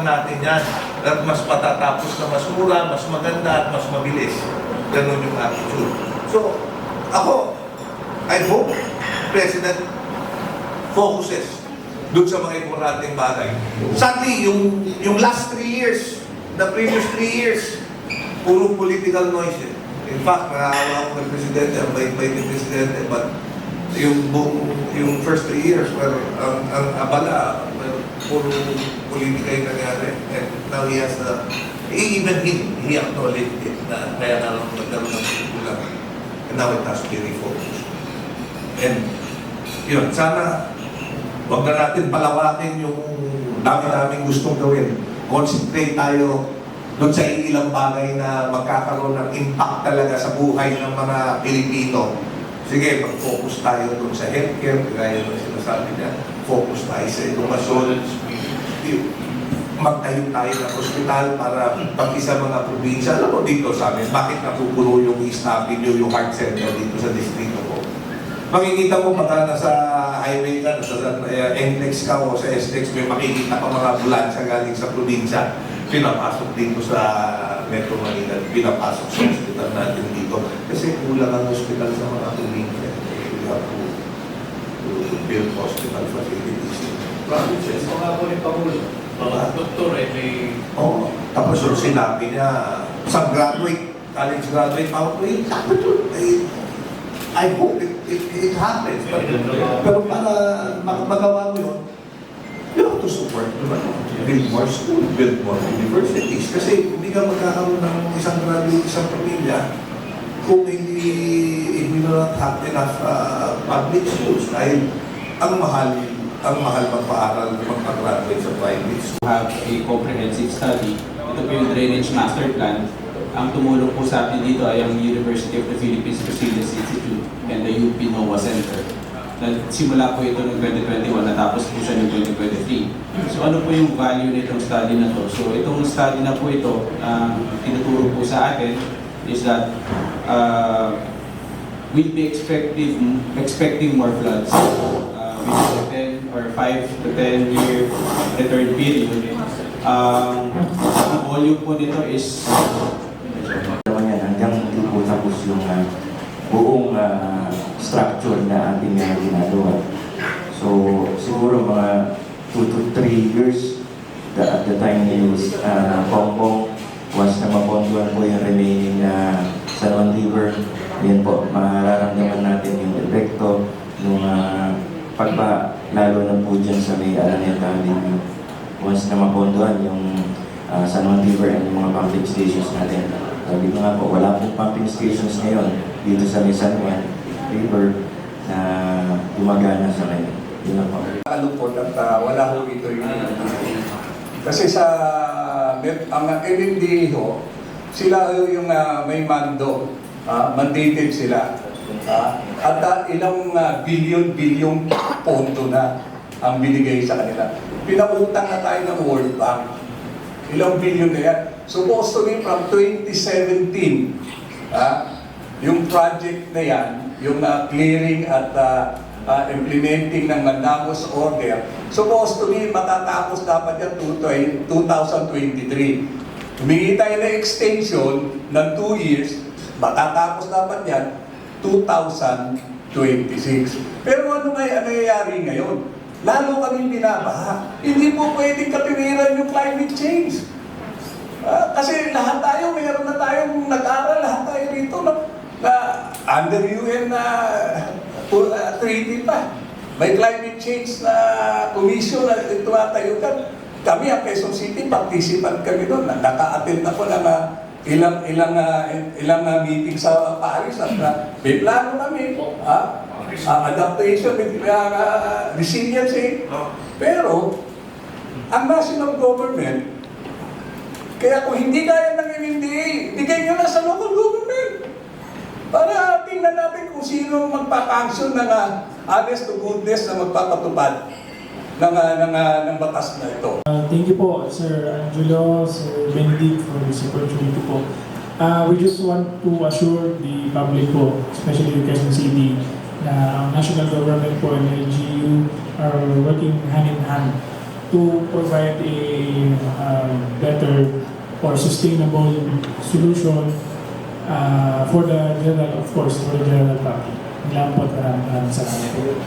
natin yan at mas patatapos na mas mura, mas maganda at mas mabilis. Ganun yung attitude. So, ako, I hope President focuses doon sa mga importanteng bagay. Sadly, yung, yung last three years, the previous three years, puro political noise eh. In fact, nakahawa ako ng Presidente, ang bait-bait ng Presidente, but yung buong, yung first three years, well, ang, ang abala, puro politika yung nangyari. And now he has the, even him, he acknowledged it, na kaya na lang nagkaroon ng kulang. And now it has to be refocused. And, yun, sana, wag na natin palawakin yung dami-daming gustong gawin. Concentrate tayo doon sa ilang bagay na magkakaroon ng impact talaga sa buhay ng mga Pilipino. Sige, mag-focus tayo doon sa healthcare, gaya ng sinasabi niya. Focus tayo sa edukasyon. Magtayo tayo ng ospital para pati sa mga probinsya. Alam mo dito sa amin, bakit napupuno yung East Avenue, yung heart center dito sa distrito ko? Makikita mo pagka nasa highway ka, nasa uh, NLEX ka o sa SLEX, may makikita pa mga ambulansya galing sa probinsya. Pinapasok dito sa Metro Manila, pinapasok sa hospital natin dito. Kasi kulang ang hospital sa mga probinsya. We to build hospital facilities in provinces. Nga po ni Pangulo, mga doktor ay may Oo. Tapos yung sinabi niya, sa graduate, college graduate pathway, dapat yun. I, I hope it, it, it happens. But, pero para magawa mo yun, you have to support, diba? Build more school, build more universities. Kasi hindi ka magkakaroon ng isang graduate, isang pamilya kung hindi, we do not have enough uh, public schools. Dahil ang mahal, ang mahal magpaaral, magpa-graduate sa private school. have a comprehensive study. Ito po yung Drainage Master Plan. Ang tumulong po sa atin dito ay ang University of the Philippines Resilience Institute and the UP NOAA Center. Simula po ito noong 2021, natapos po siya noong 2023. So ano po yung value nitong study na to? So itong study na po ito, ang tinuturo po sa atin is that uh, we'll be expecting, expecting more floods. Uh, within a 10 or 5 to 10 year return period. Um, ang volume po nito is hanggang hindi po tapos yung ah, buong ah, structure na ating uh, ginagawa. So, siguro mga 2 to 3 years the, at the time ni uh, Bongbong once na maponduan po yung remaining na San Juan River, yan po, mararamdaman natin yung epekto ng uh, pagba, lalo na po dyan sa may Araneta Avenue. Once na maponduan yung uh, San Juan River and yung mga pumping stations natin. Sabi ko nga po, wala pong pumping stations ngayon dito sa may San Juan River na gumagana sa ngayon. Yun lang po. kalungkot at ah, wala ho ito yung kasi sa ang MMDA ho, sila yung ah, may mando, ah, mandated sila. Ah, at ah, ilang ah, bilyon-bilyong pondo na ang binigay sa kanila. Pinautang na tayo ng World Bank. Ilang bilyon na yan. Supposed to be from 2017, ah, yung project na yan, yung ah, clearing at ah, ah, implementing ng Mandamos Order, supposed to be matatapos dapat yan to- to- 2023. Humingi tayo ng extension ng 2 years, matatapos dapat yan 2026. Pero ano nga ang nangyayari ngayon? Lalo kaming binabaha. Hindi po pwedeng katiwiran yung climate change. Ah, kasi lahat tayo, mayroon na tayong nag-aral, lahat tayo dito na, na under UN na uh, treaty pa. May climate change na commission na tumatayo ka. Kami, ang Quezon City, participant kami doon. Naka-attend ako ng ah, ilang ilang ah, ilang ah, meeting sa Paris at ah, may plano kami. ah, ah, adaptation with ah, resiliency. Pero, ang national government, kaya kung hindi kaya ng MMDA, bigay nyo na sa local government. Para tingnan natin kung sino ang magpapangsyon ng uh, honest to goodness na magpapatupad ng, uh, ng, uh, ng batas na ito. Uh, thank you po, Sir Angelo, Sir Benedict, for this opportunity po. Uh, we just want to assure the public po, especially the Quezon City, na ang national government po and LGU are working hand in hand to provide a um, better or sustainable solution uh, for the general, of course, for the general public. Salamat po at maraming maraming salamat po.